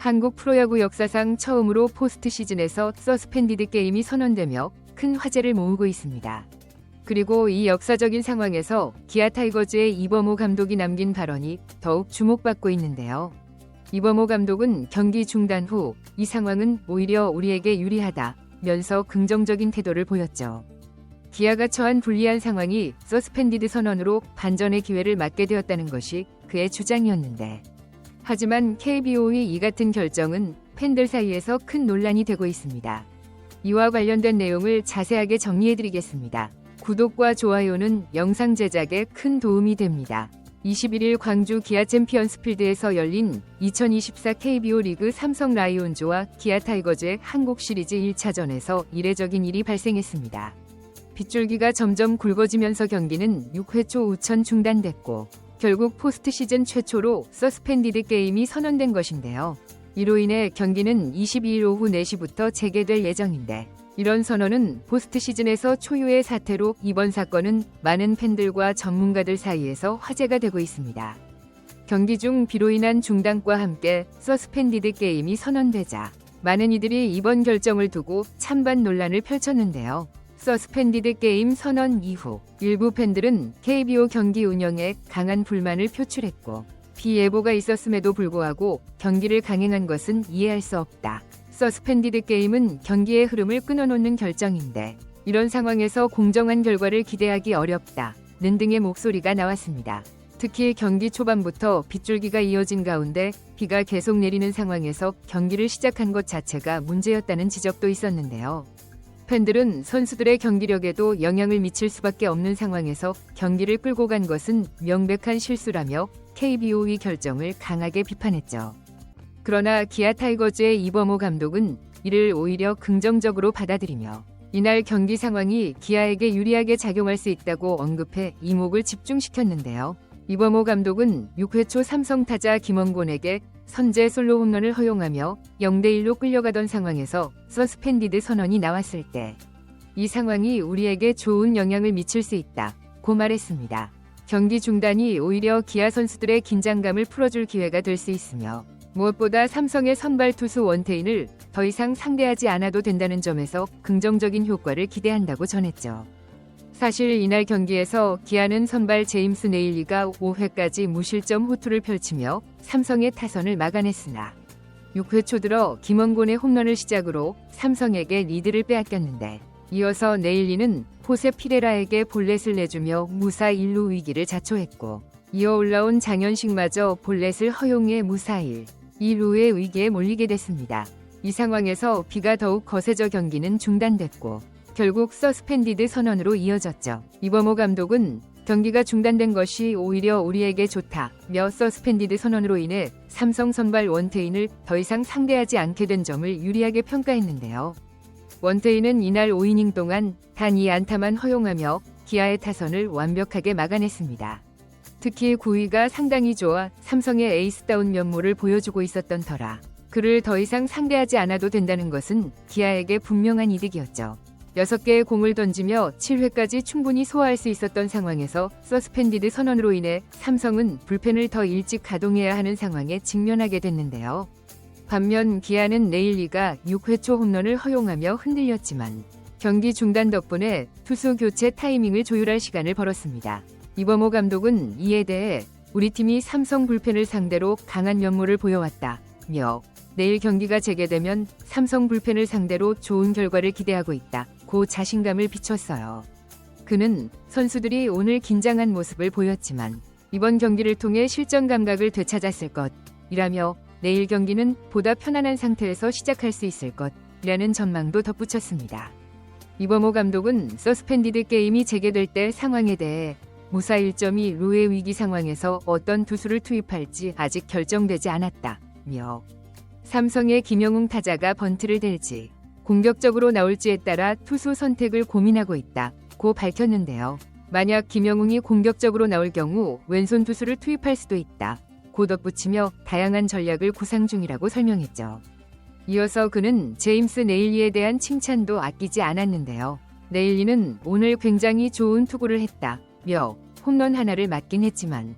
한국 프로야구 역사상 처음으로 포스트 시즌에서 서스펜디드 게임이 선언되며 큰 화제를 모으고 있습니다. 그리고 이 역사적인 상황에서 기아 타이거즈의 이범호 감독이 남긴 발언이 더욱 주목받고 있는데요. 이범호 감독은 경기 중단 후 이 상황은 오히려 우리에게 유리하다면서 긍정적인 태도를 보였죠. 기아가 처한 불리한 상황이 서스펜디드 선언으로 반전의 기회를 맞게 되었다는 것이 그의 주장이었는데 하지만 KBO의 이 같은 결정은 팬들 사이에서 큰 논란이 되고 있습니다. 이와 관련된 내용을 자세하게 정리해드리겠습니다. 구독과 좋아요는 영상 제작에 큰 도움이 됩니다. 21일 광주 기아 챔피언스 필드에서 열린 2024 KBO 리그 삼성 라이온즈와 기아 타이거즈의 한국 시리즈 1차전에서 이례적인 일이 발생했습니다. 빗줄기가 점점 굵어지면서 경기는 6회 초 우천 중단됐고 결국 포스트 시즌 최초로 서스펜디드 게임이 선언된 것인데요. 이로 인해 경기는 22일 오후 4시부터 재개될 예정인데 이런 선언은 포스트 시즌에서 초유의 사태로 이번 사건은 많은 팬들과 전문가들 사이에서 화제가 되고 있습니다. 경기 중 비로 인한 중단과 함께 서스펜디드 게임이 선언되자 많은 이들이 이번 결정을 두고 찬반 논란을 펼쳤는데요. 서스펜디드 게임 선언 이후 일부 팬들은 KBO 경기 운영에 강한 불만을 표출했고 비예보가 있었음에도 불구하고 경기를 강행한 것은 이해할 수 없다. 서스펜디드 게임은 경기의 흐름을 끊어놓는 결정인데 이런 상황에서 공정한 결과를 기대하기 어렵다. 는 등의 목소리가 나왔습니다. 특히 경기 초반부터 빗줄기가 이어진 가운데 비가 계속 내리는 상황에서 경기를 시작한 것 자체가 문제였다는 지적도 있었는데요. 팬들은 선수들의 경기력에도 영향을 미칠 수밖에 없는 상황에서 경기를 끌고 간 것은 명백한 실수라며 KBO의 결정을 강하게 비판했죠. 그러나 기아 타이거즈의 이범호 감독은 이를 오히려 긍정적으로 받아들이며 이날 경기 상황이 기아에게 유리하게 작용할 수 있다고 언급해 이목을 집중시켰는데요. 이범호 감독은 6회 초 삼성 타자 김원곤에게 선제 솔로 홈런을 허용하며 0대1로 끌려가던 상황에서 서스펜디드 선언이 나왔을 때 이 상황이 우리에게 좋은 영향을 미칠 수 있다. 고 말했습니다. 경기 중단이 오히려 기아 선수들의 긴장감을 풀어줄 기회가 될 수 있으며 무엇보다 삼성의 선발 투수 원태인을 더 이상 상대하지 않아도 된다는 점에서 긍정적인 효과를 기대한다고 전했죠. 사실 이날 경기에서 기아는 선발 제임스 네일리가 5회까지 무실점 호투를 펼치며 삼성의 타선을 막아냈으나 6회 초 들어 김원곤의 홈런을 시작으로 삼성에게 리드를 빼앗겼는데 이어서 네일리는 포세 피레라에게 볼넷을 내주며 무사 1루 위기를 자초했고 이어 올라온 장현식마저 볼넷을 허용해 무사 1, 2루의 위기에 몰리게 됐습니다. 이 상황에서 비가 더욱 거세져 경기는 중단됐고 결국 서스펜디드 선언으로 이어졌죠. 이범호 감독은 경기가 중단된 것이 오히려 우리에게 좋다며 서스펜디드 선언으로 인해 삼성 선발 원태인을 더 이상 상대하지 않게 된 점을 유리하게 평가했는데요. 원태인은 이날 5이닝 동안 단 2안타만 허용하며 기아의 타선을 완벽하게 막아냈습니다. 특히 9위가 상당히 좋아 삼성의 에이스다운 면모를 보여주고 있었던 터라 그를 더 이상 상대하지 않아도 된다는 것은 기아에게 분명한 이득이었죠. 6개의 공을 던지며 7회까지 충분히 소화할 수 있었던 상황에서 서스펜디드 선언으로 인해 삼성은 불펜을 더 일찍 가동해야 하는 상황에 직면하게 됐는데요. 반면 기아는 네일리가 6회 초 홈런을 허용하며 흔들렸지만 경기 중단 덕분에 투수 교체 타이밍을 조율할 시간을 벌었습니다. 이범호 감독은 이에 대해 우리 팀이 삼성 불펜을 상대로 강한 면모를 보여왔다며 내일 경기가 재개되면 삼성 불펜을 상대로 좋은 결과를 기대하고 있다. 고 자신감을 비췄어요. 그는 선수들이 오늘 긴장한 모습을 보였지만 이번 경기를 통해 실전 감각을 되찾았을 것이라며 내일 경기는 보다 편안한 상태에서 시작할 수 있을 것이라는 전망도 덧붙였습니다. 이범호 감독은 서스펜디드 게임이 재개될 때 상황에 대해 무사 1점이 루의 위기 상황에서 어떤 투수를 투입할지 아직 결정되지 않았다며 삼성의 김영웅 타자가 번트를 댈지 공격적으로 나올지에 따라 투수 선택을 고민하고 있다 고 밝혔는데요. 만약 김영웅이 공격적으로 나올 경우 왼손 투수를 투입할 수도 있다. 고 덧붙이며 다양한 전략을 구상 중이라고 설명했죠. 이어서 그는 제임스 네일리에 대한 칭찬도 아끼지 않았는데요. 네일리는 오늘 굉장히 좋은 투구를 했다 며 홈런 하나를 맞긴 했지만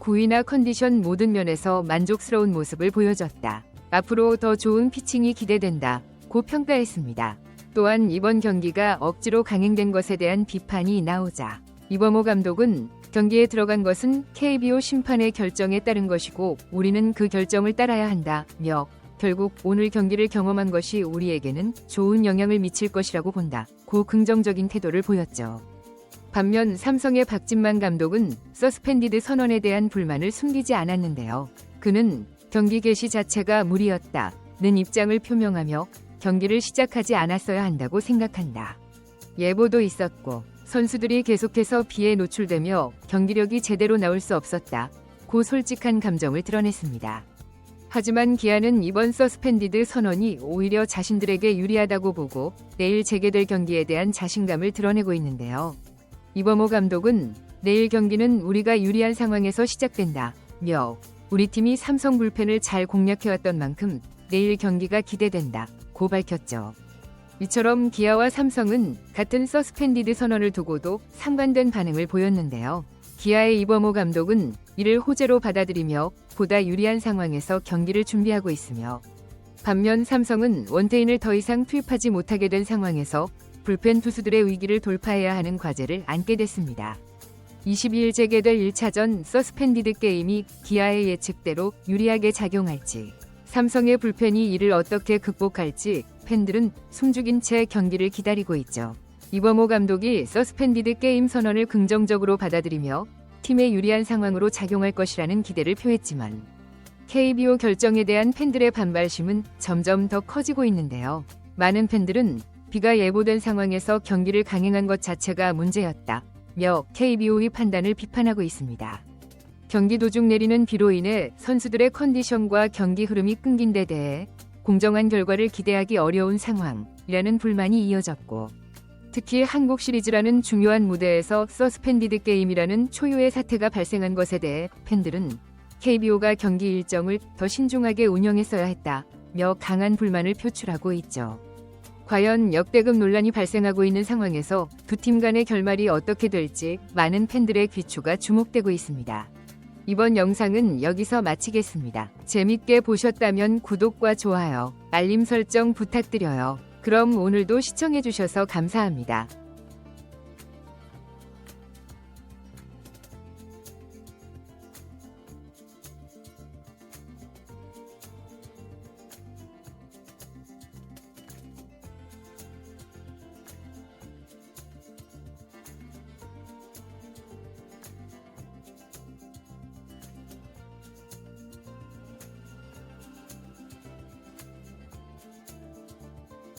구위나 컨디션 모든 면에서 만족스러운 모습을 보여줬다. 앞으로 더 좋은 피칭이 기대된다. 고 평가했습니다. 또한 이번 경기가 억지로 강행된 것에 대한 비판이 나오자 이범호 감독은 경기에 들어간 것은 KBO 심판의 결정에 따른 것이고 우리는 그 결정을 따라야 한다며 결국 오늘 경기를 경험한 것이 우리에게는 좋은 영향을 미칠 것이라고 본다. 고 긍정적인 태도를 보였죠. 반면 삼성의 박진만 감독은 서스펜디드 선언에 대한 불만을 숨기지 않았는데요. 그는 경기 개시 자체가 무리였다는 입장을 표명하며 경기를 시작하지 않았어야 한다고 생각한다. 예보도 있었고 선수들이 계속해서 비에 노출되며 경기력이 제대로 나올 수 없었다. 고 솔직한 감정을 드러냈습니다. 하지만 기아는 이번 서스펜디드 선언이 오히려 자신들에게 유리하다고 보고 내일 재개될 경기에 대한 자신감을 드러내고 있는데요. 이범호 감독은 내일 경기는 우리가 유리한 상황에서 시작된다. 며 우리 팀이 삼성 불펜을 잘 공략해왔던 만큼 내일 경기가 기대된다. 고 밝혔죠. 이처럼 기아와 삼성은 같은 서스펜디드 선언을 두고도 상반된 반응을 보였는데요. 기아의 이범호 감독은 이를 호재로 받아들이며 보다 유리한 상황에서 경기를 준비하고 있으며 반면 삼성은 원태인을 더 이상 투입하지 못하게 된 상황에서 불펜 투수들의 위기를 돌파해야 하는 과제를 안게 됐습니다. 22일 재개될 1차전 서스펜디드 게임이 기아의 예측대로 유리하게 작용할지 삼성의 불펜이 이를 어떻게 극복할지 팬들은 숨죽인 채 경기를 기다리고 있죠. 이범호 감독이 서스펜디드 게임 선언을 긍정적으로 받아들이며 팀의 유리한 상황으로 작용할 것이라는 기대를 표했지만 KBO 결정에 대한 팬들의 반발심은 점점 더 커지고 있는데요. 많은 팬들은 비가 예보된 상황에서 경기를 강행한 것 자체가 문제였다. 며 KBO의 판단을 비판하고 있습니다. 경기 도중 내리는 비로 인해 선수들의 컨디션과 경기 흐름이 끊긴 데 대해 공정한 결과를 기대하기 어려운 상황이라는 불만이 이어졌고 특히 한국 시리즈라는 중요한 무대에서 서스펜디드 게임이라는 초유의 사태가 발생한 것에 대해 팬들은 KBO가 경기 일정을 더 신중하게 운영했어야 했다며 강한 불만을 표출하고 있죠. 과연 역대급 논란이 발생하고 있는 상황에서 두 팀 간의 결말이 어떻게 될지 많은 팬들의 귀추가 주목되고 있습니다. 이번 영상은 여기서 마치겠습니다. 재밌게 보셨다면 구독과 좋아요, 알림 설정 부탁드려요. 그럼 오늘도 시청해주셔서 감사합니다.